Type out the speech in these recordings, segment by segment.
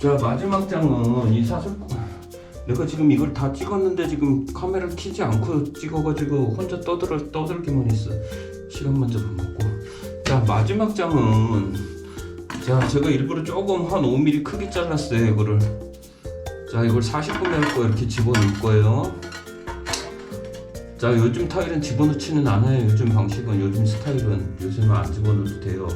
자 마지막 장은 이 사슬 내가 지금 이걸 다 찍었는데 지금 카메라를 켜지 않고 찍어가지고 혼자 떠들 떠들기만 했어. 시간만 좀 먹고. 자 마지막 장은 자 제가 일부러 조금 한 5mm 크게 잘랐어요 이거를. 자 이걸 40분에 할 거예요 이렇게 집어넣을 거예요. 자 요즘 타일은 집어넣지는 않아요. 요즘 방식은 요즘 스타일은. 요즘은 안 집어넣어도 돼요.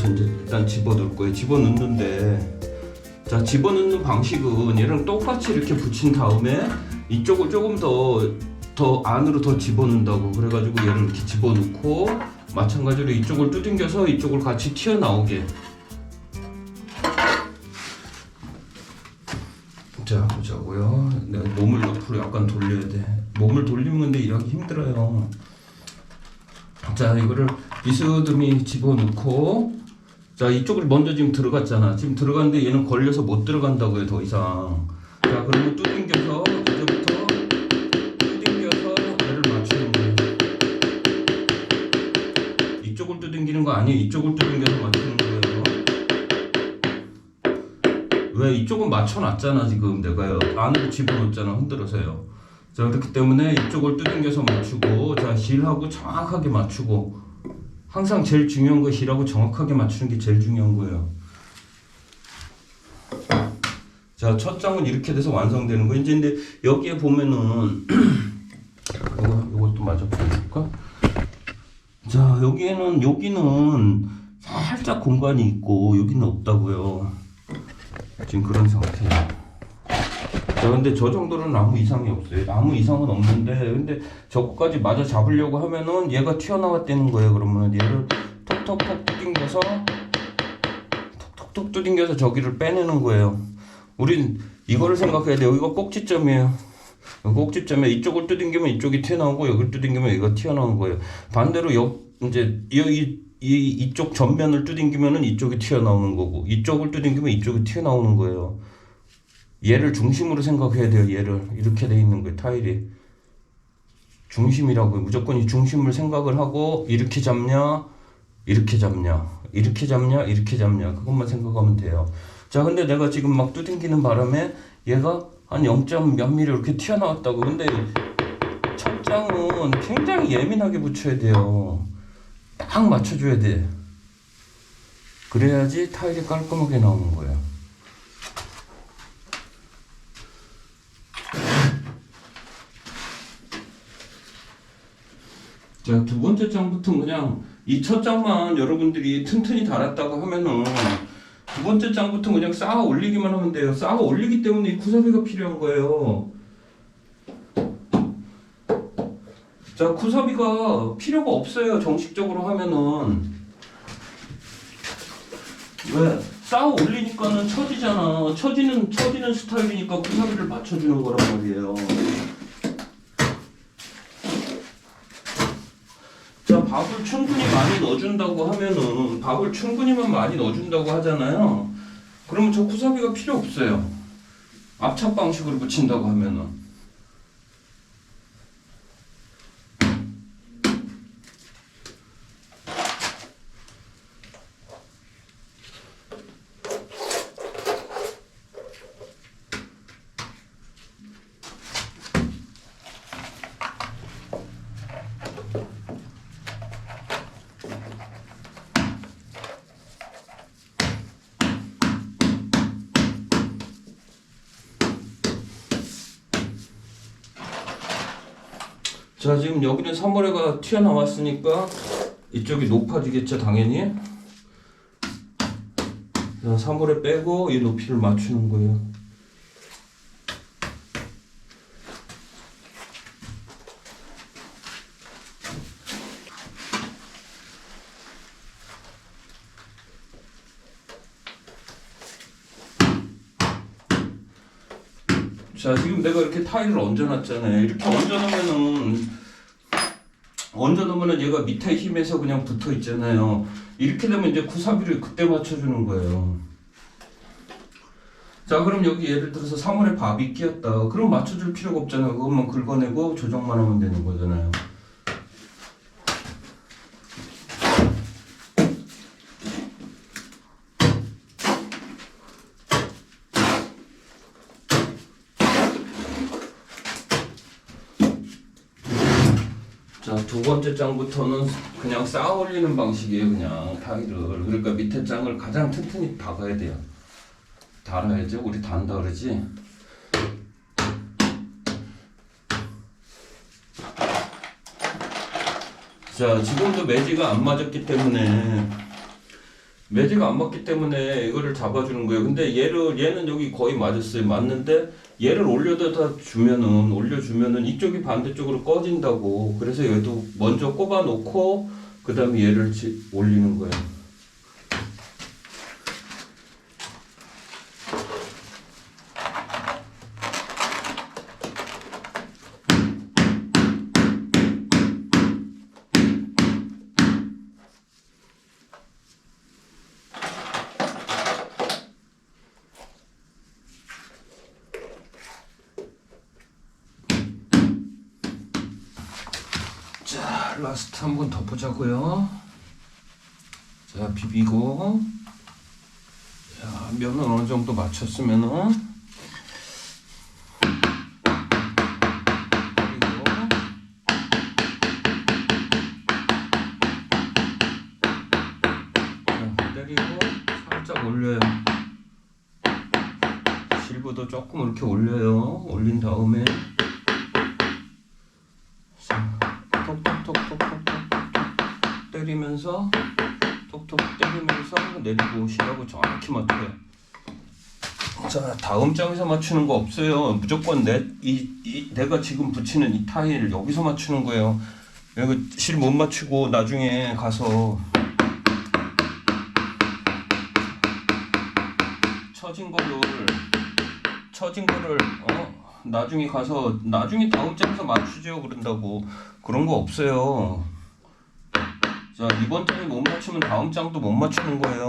저 이제 일단 집어넣을 거예요. 집어넣는데 자 집어넣는 방식은 얘랑 똑같이 이렇게 붙인 다음에 이쪽을 조금 더 더 안으로 더 집어넣는다고. 그래가지고 얘를 이렇게 집어넣고 마찬가지로 이쪽을 두들겨서 이쪽을 같이 튀어나오게. 자 보자고요. 내가 몸을 옆으로 약간 돌려야 돼. 몸을 돌리면 근데 일하기 힘들어요. 자 이거를 비스듬히 집어넣고 자 이쪽을 먼저 지금 들어갔잖아. 지금 들어갔는데 얘는 걸려서 못 들어간다고요 더 이상. 자 그러면 두들겨서 이제부터 두들겨서 얘를 맞추는 거예요. 이쪽을 두들기는 거 아니에요. 이쪽을 두들겨서 맞추는 거예요. 왜? 이쪽은 맞춰놨잖아 지금 내가요 안으로 집어넣었잖아 흔들어서요. 자 그렇기 때문에 이쪽을 두들겨서 맞추고 자 실하고 정확하게 맞추고 항상 제일 중요한 거 실하고 정확하게 맞추는 게 제일 중요한 거예요. 자 첫 장은 이렇게 돼서 완성되는 거 이제 근데 여기에 보면은 이거 이것도 마저 볼까? 자 여기에는 여기는 살짝 공간이 있고 여기는 없다고요. 지금 그런 상태예요. 자, 근데 저 정도는 아무 이상이 없어요. 아무 이상은 없는데, 근데 저거까지 맞아 잡으려고 하면은 얘가 튀어나왔다는 거예요. 그러면 얘를 톡톡톡 두딩겨서 톡톡톡 두딩겨서 저기를 빼내는 거예요. 우린 이거를 생각해야 돼요. 여기가 꼭지점이에요. 꼭지점에 이쪽을 두딩기면 이쪽이 튀어나오고 여기를 두딩기면 여기가 튀어나오는 거예요. 반대로 여 이제 여기 이 이쪽 전면을 두딩기면은 이쪽이 튀어나오는 거고 이쪽을 두딩기면 이쪽이 튀어나오는 거예요. 얘를 중심으로 생각해야 돼요. 얘를 이렇게 돼 있는 거예요. 타일이 중심이라고요. 무조건 이 중심을 생각을 하고 이렇게 잡냐, 이렇게 잡냐, 이렇게 잡냐, 이렇게 잡냐 그것만 생각하면 돼요. 자, 근데 내가 지금 막 두딩기는 바람에 얘가 한 0. 몇 미리 이렇게 튀어나왔다고. 근데 첫 장은 굉장히 예민하게 붙여야 돼요. 딱 맞춰줘야 돼. 그래야지 타일이 깔끔하게 나오는 거 야. 자, 두 번째 장부터 그냥 이 첫 장만 여러분들이 튼튼히 달았다고 하면은 두 번째 장부터 그냥 쌓아 올리기만 하면 돼요. 쌓아 올리기 때문에 이 구사비가 필요한 거예요. 자, 구사비가 필요가 없어요. 정식적으로 하면은. 왜? 쌓아 올리니까는 처지잖아. 처지는, 처지는 스타일이니까 구사비를 맞춰주는 거란 말이에요. 자, 밥을 충분히 많이 넣어준다고 하면은, 밥을 충분히만 많이 넣어준다고 하잖아요. 그러면 저 구사비가 필요 없어요. 압착 방식으로 붙인다고 하면은. 자 지금 여기는 3월에가 튀어나왔으니까 이쪽이 높아지겠죠 당연히? 자 3월에 빼고 이 높이를 맞추는 거예요. 자 지금 내가 이렇게 타일을 얹어놨잖아요. 이렇게 얹어놓으면은 얹어놓으면은 얘가 밑에 힘에서 그냥 붙어 있잖아요. 이렇게 되면 이제 구사비를 그때 맞춰주는 거예요. 자 그럼 여기 예를 들어서 3월에 밥이 끼었다. 그럼 맞춰줄 필요가 없잖아요. 그것만 긁어내고 조정만 하면 되는 거잖아요 두 번째 장부터는 그냥 쌓아 올리는 방식이에요 그냥 타일을. 그러니까 밑에 장을 가장 튼튼히 박아야 돼요. 달아야죠 우리 단다 그러지? 자 지금도 매지가 안 맞았기 때문에 매지가 안 맞기 때문에 이거를 잡아주는 거예요. 근데 얘를 얘는 여기 거의 맞았어요. 맞는데 얘를 올려다 주면은 올려주면은 이쪽이 반대쪽으로 꺼진다고. 그래서 얘도 먼저 꼽아 놓고 그 다음에 얘를 지- 올리는 거예요 자 라스트 한번더 보자고요. 자 비비고. 자 면은 어느 정도 맞췄으면은. 그리고. 자, 때리고 살짝 올려요. 실부도 조금 이렇게 올려요. 올린 다음에 톡톡톡톡톡톡 때리면서 톡톡 때리면서 내리고 시라고 정확히 맞춰요. 자 다음 장에서 맞추는 거 없어요. 무조건 내 이 이, 내가 지금 붙이는 이 타일 여기서 맞추는 거예요. 여기 실못 맞추고 나중에 가서 처진 거를 처진 거를 어 나중에 가서 나중에 다음 장에서 맞추죠 그런다고 그런 거 없어요. 자 이번 장이 못 맞추면 다음 장도 못 맞추는 거예요.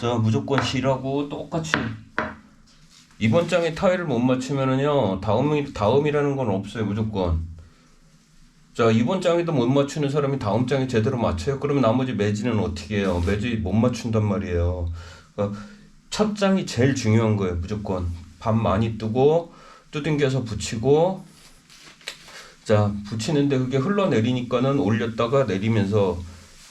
자 무조건 C라고 똑같이 이번 장에 타일을 못 맞추면은요 다음이 다음이라는 건 없어요 무조건. 자 이번 장에도 못 맞추는 사람이 다음 장에 제대로 맞춰요. 그러면 나머지 매지는 어떻게 해요? 매지 못 맞춘단 말이에요. 그러니까 첫 장이 제일 중요한 거예요 무조건. 반 많이 뜨고 두들겨서 붙이고 자 붙이는데 그게 흘러내리니까는 올렸다가 내리면서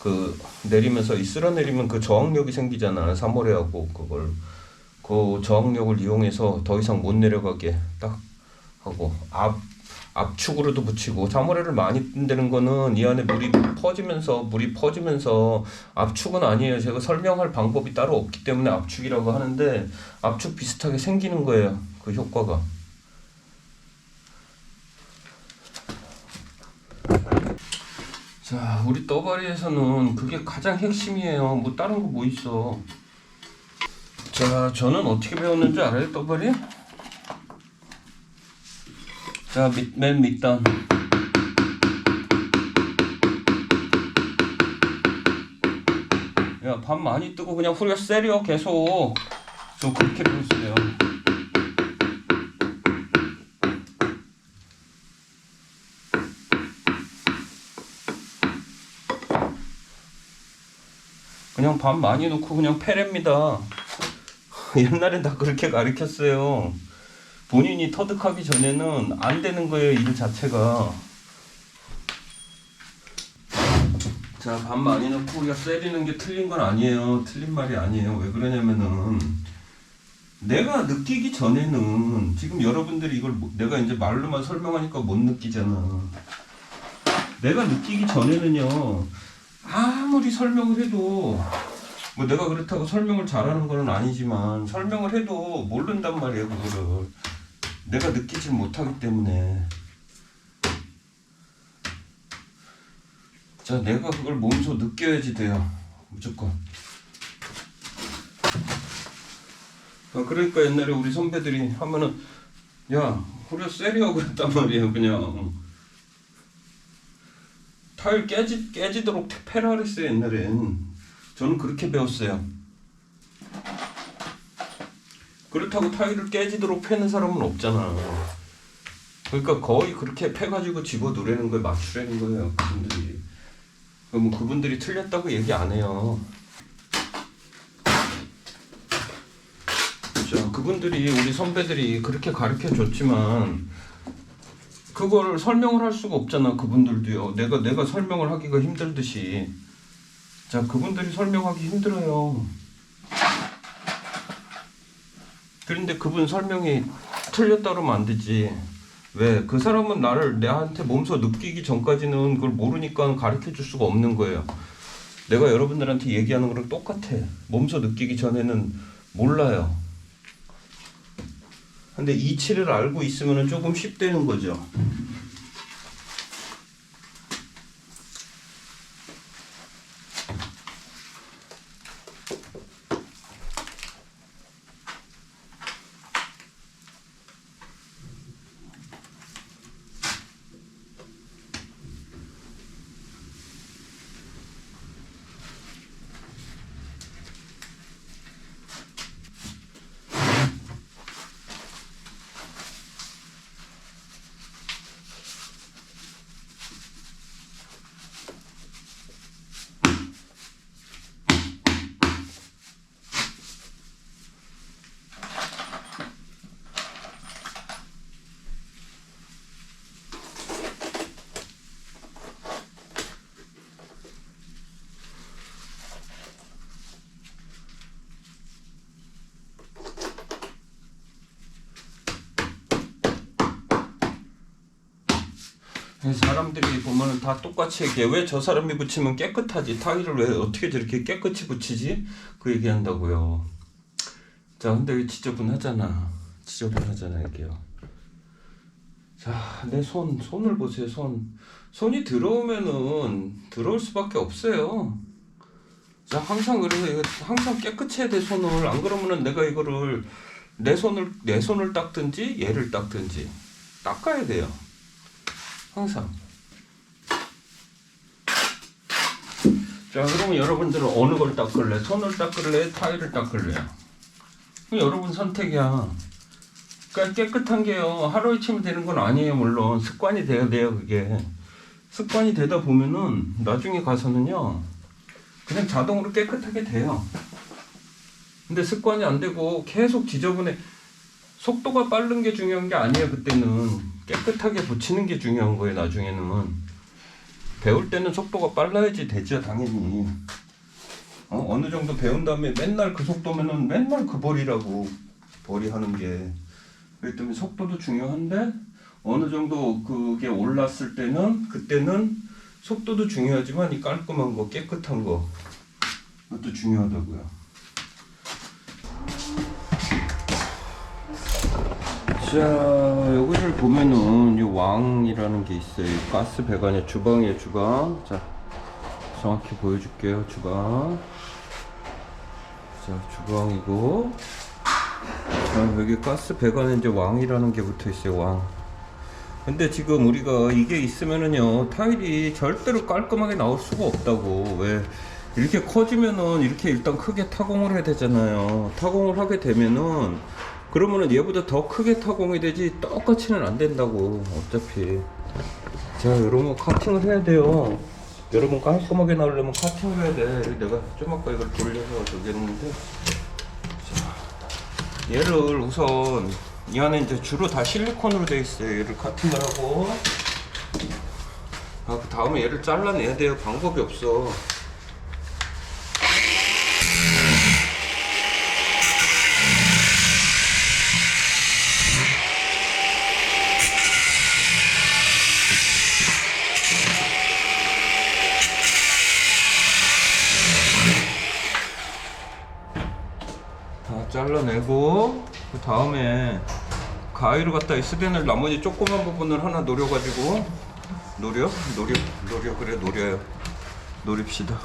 그 내리면서 이 쓸어내리면 그 저항력이 생기잖아 3월에 하고 그걸 그 저항력을 이용해서 더 이상 못 내려가게 딱 하고 앞 압축으로도 붙이고 3월에를 많이 뜬다는 거는 이 안에 물이 퍼지면서 물이 퍼지면서 압축은 아니에요 제가 설명할 방법이 따로 없기 때문에 압축이라고 하는데 압축 비슷하게 생기는 거예요 그 효과가 자, 우리 떠바리에서는 그게 가장 핵심이에요. 뭐 다른 거 뭐 있어? 자, 저는 어떻게 배웠는지 알아요, 떠바리? 자, 밑, 맨 밑단. 야, 밥 많이 뜨고 그냥 후려 세려 계속. 저 그렇게 배웠어요. 그냥 밥 많이 넣고 그냥 패랩니다. 옛날엔 다 그렇게 가르쳤어요. 본인이 터득하기 전에는 안 되는 거예요, 일 자체가. 자, 밥 많이 넣고 우리가 세리는 게 틀린 건 아니에요. 틀린 말이 아니에요. 왜 그러냐면은 내가 느끼기 전에는 지금 여러분들이 이걸 못- 내가 이제 말로만 설명하니까 못 느끼잖아. 내가 느끼기 전에는요. 아무리 설명을 해도 뭐 내가 그렇다고 설명을 잘하는 건 아니지만 설명을 해도 모른단 말이에요 그거를 내가 느끼질 못하기 때문에. 자 내가 그걸 몸소 느껴야지 돼요. 무조건. 아, 그러니까 옛날에 우리 선배들이 하면은 야 후려 세리하고 그랬단 말이에요 그냥. 타일 깨지, 깨지도록 그랬어요 옛날엔. 저는 그렇게 배웠어요 그렇다고 타일을 깨지도록 패는 사람은 없잖아 그러니까 거의 그렇게 패가지고 집어 누르는 걸 맞추라는 거예요 그분들이 그럼 뭐 그분들이 틀렸다고 얘기 안 해요 자 그분들이 우리 선배들이 그렇게 가르쳐 줬지만 그걸 설명을 할 수가 없잖아 그분들도요. 내가 내가 설명을 하기가 힘들듯이. 자 그분들이 설명하기 힘들어요. 그런데 그분 설명이 틀렸다 그러면 안 되지. 왜? 그 사람은 나를 내한테 몸소 느끼기 전까지는 그걸 모르니까 가르쳐 줄 수가 없는 거예요. 내가 여러분들한테 얘기하는 거랑 똑같아. 몸소 느끼기 전에는 몰라요. 근데 이치를 알고 있으면 조금 쉽다는 거죠. 사람들이 보면은 다 똑같이 얘기해. 왜 저 사람이 붙이면 깨끗하지? 타일을 왜 어떻게 저렇게 깨끗이 붙이지? 그 얘기한다고요. 자, 근데 왜 지저분하잖아. 지저분하잖아, 이게요. 자, 내 손, 손을 보세요, 손. 손이 들어오면은 들어올 수밖에 없어요. 자, 항상 그래서 항상 깨끗이 해야 돼, 손을. 안 그러면은 내가 이거를 내 손을, 내 손을 닦든지 얘를 닦든지 닦아야 돼요. 항상. 자, 그러면 여러분들은 어느 걸 닦을래? 손을 닦을래? 타일을 닦을래요? 그럼 여러분 선택이야. 그러니까 깨끗한 게요. 하루 이치면 되는 건 아니에요. 물론 습관이 돼야 돼요. 그게 습관이 되다 보면은 나중에 가서는요. 그냥 자동으로 깨끗하게 돼요. 근데 습관이 안 되고 계속 지저분해. 속도가 빠른 게 중요한 게 아니에요. 그때는 깨끗하게 붙이는 게 중요한 거예요. 나중에는 배울 때는 속도가 빨라야지 되죠. 당연히. 어, 어느 정도 배운 다음에 맨날 그 속도면은 맨날 그 벌이라고 벌이 하는 게 그렇기 때문에 속도도 중요한데 어느 정도 그게 올랐을 때는 그때는 속도도 중요하지만 이 깔끔한 거 깨끗한 거 그것도 중요하다고요. 자 보면은 이 왕이라는 게 있어요. 이 가스 배관의 주방이에요 주방. 자 정확히 보여줄게요 주방. 자 주방이고 자 여기 가스 배관에 이제 왕이라는 게 붙어 있어요 왕. 근데 지금 우리가 이게 있으면은요 타일이 절대로 깔끔하게 나올 수가 없다고 왜 이렇게 커지면은 이렇게 일단 크게 타공을 해야 되잖아요 타공을 하게 되면은 그러면은 얘보다 더 크게 타공이 되지 똑같이는 안 된다고 어차피. 자 여러분 카팅을 해야 돼요. 여러분 깔끔하게 나오려면 카팅을 해야 돼. 내가 좀 아까 이걸 돌려서 저기 했는데. 자, 얘를 우선 이 안에 이제 주로 다 실리콘으로 돼 있어요. 얘를 카팅을 하고. 아, 그 다음에 얘를 잘라내야 돼요. 방법이 없어 다 잘라내고 그 다음에 가위를 갖다 이 스댄을 나머지 조그만 부분을 하나 노려가지고 노려? 노려? 노려 그래 노려요 노립시다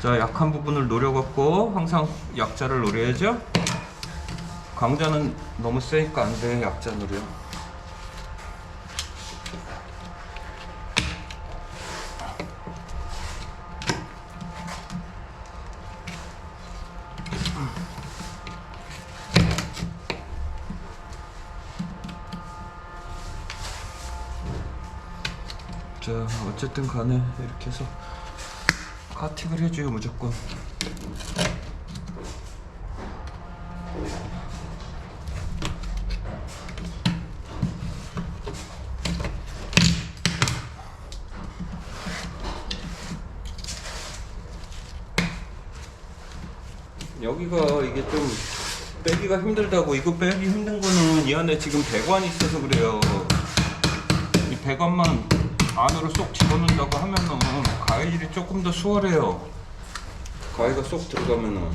자 약한 부분을 노려갖고 항상 약자를 노려야죠 강자는 너무 세니까 안돼 약자 노려 자 어쨌든 간에 이렇게 해서 카팅을 해줘요 무조건. 여기가 이게 좀 빼기가 힘들다고 이거 빼기 힘든 거는 이 안에 지금 배관이 있어서 그래요. 이 배관만 안으로 쏙 집어넣는다고 하면은 가위질이 조금 더 수월해요 가위가 쏙 들어가면은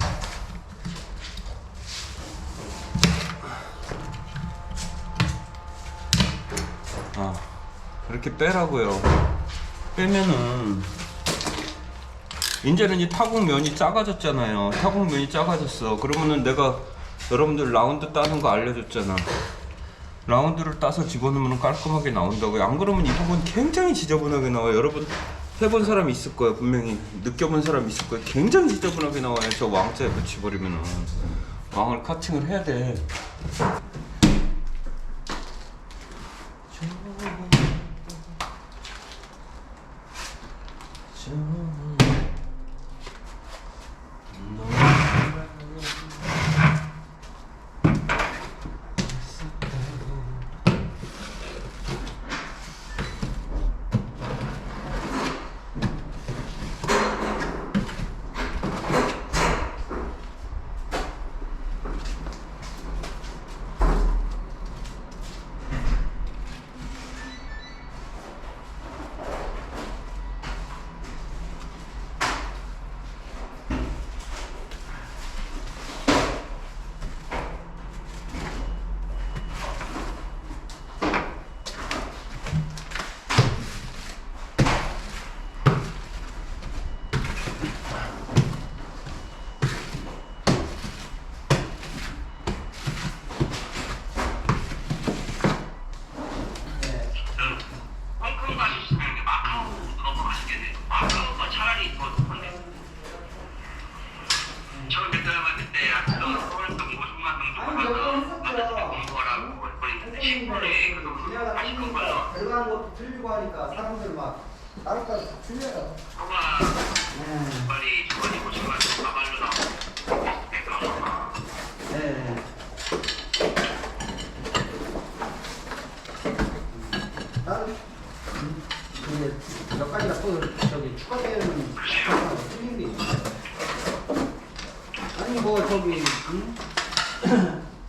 아 그렇게 빼라고요 빼면은 이제는 이 타국면이 작아졌잖아요. 타국면이 작아졌어. 그러면은 내가 여러분들 라운드 따는 거 알려줬잖아. 라운드를 따서 집어넣으면 깔끔하게 나온다고요. 안 그러면 이 부분 굉장히 지저분하게 나와요. 여러분 해본 사람 있을 거예요. 분명히 느껴본 사람 있을 거예요. 굉장히 지저분하게 나와요. 저 왕자에 붙여버리면은 왕을 커팅을 해야 돼. 그랬는데 10분에 그 정도 하시는 걸로 들어간 것도 틀리고 하니까 사람들 막 따로따로 다 틀려요. 네. 빨리 저번에 보시면 가발로 나오고 네. 음, 몇 가지가 또 저기 추가되는 틀린 게 있어요. 아니 뭐 저기 음?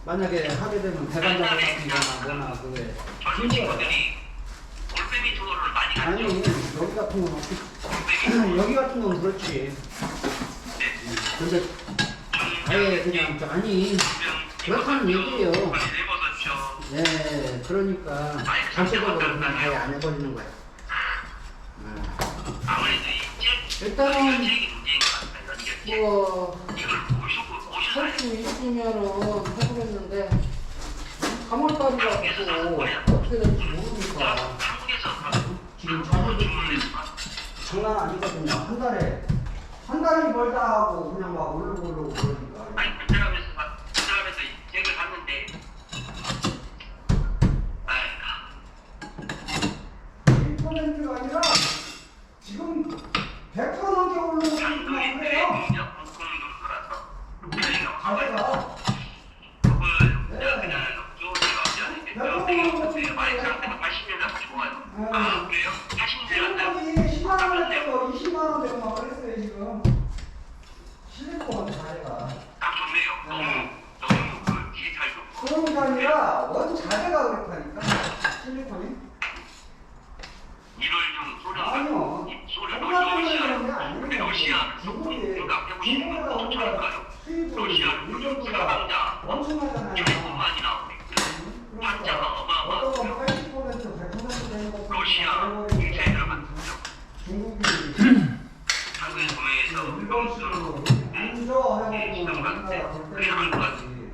만약에 하게 되면 대관장 같은 거나 뭐나 그게 젊은 친구들이 올빼미 투어를 많이 아니 갔죠. 여기 같은 건 없지. 여기 같은 건 그렇지. 근데 아예 그냥 저- 아니 그렇다는 얘기예요. 네, 그러니까 전체적으로 그냥 아예 안 해버리는 거야. 네. 아무래도 이제 일단은 뭐 수 있으면은 해보겠는데 3월달이라고 어떻게 될지 모르니까 지금 자료들이 장난 아니거든요. 한 달에 한 달이 멀다 하고 그냥 막 오르고 오르고 그러니까. 아니 막 베트남에서 책을 봤는데 아이 1%가 아니라 지금 100% 넘게 오르고 장도리 있는 때 거예요. 공격 홍콩 노르라서 그러니까 가만히 가게가 그걸 내가 그냥 쪼지가 없지 않은데 되게 그때 많이 상태가 80년대 좋아요 아 그래요? 80년대 간다고? 실리콘이 10만 원 되고 20만 원 되고 막 그랬어요 지금. 실리콘 자재가. 딱 좋네요 너무 너무 그 디지털 좋고 그런 게 아니라 원 자재가 그렇다니까. 실리콘이. 이를 좀 소련 아니요. 소련 한국에서 러시아 그런 게 아니에요. 근데 러시아 중국이 생각해보시는 중국보다 건 우리가 어떨까요? 수입을 러시아 일본보다 사상자 엄청나잖아요. 200만이 나오고 환자가 어떤 건 어마어마하고요 80% 100% 되는 거 러시아 공세에 들어갔죠 중국이 한국에 도매에서 이런 명수 식으로 먼저 해가지고 우리나라 절대로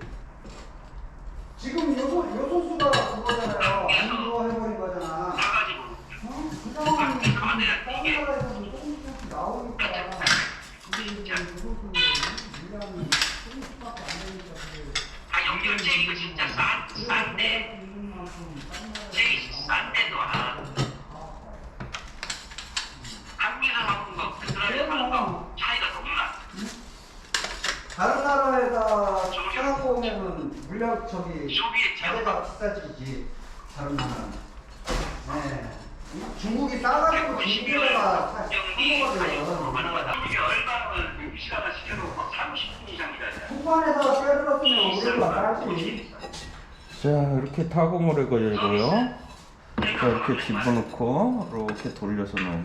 지금 요소 요소수가 그거잖아요. 안주어 해버린 거잖아. 사가지고 어? 그냥 다른 나라에서도 조금씩 나오니까 이게 이제 요소수 물량이 조금씩밖에 안 되니까 그게 아 연결제이가 진짜 싼, 싼데 제이 싼데도 아 한국에서 사는 거 베트남에서 사는 거 차이가 너무 나 다른 나라에다 사고 오면은 물량 저기 자재가 비싸지지 다른 나라는. 네. 중국이 싸가지고 중국에다가 사- 경기 산 가격으로 거거든요. 가능하다 이게 얼마를 시간을 시켜도 막 30분 이상 기다려 후반에서 빼들었으면 우리가 따라지. 자 이렇게 타공을 해가지고요 자 이렇게 집어넣고 이렇게 돌려서 넣어요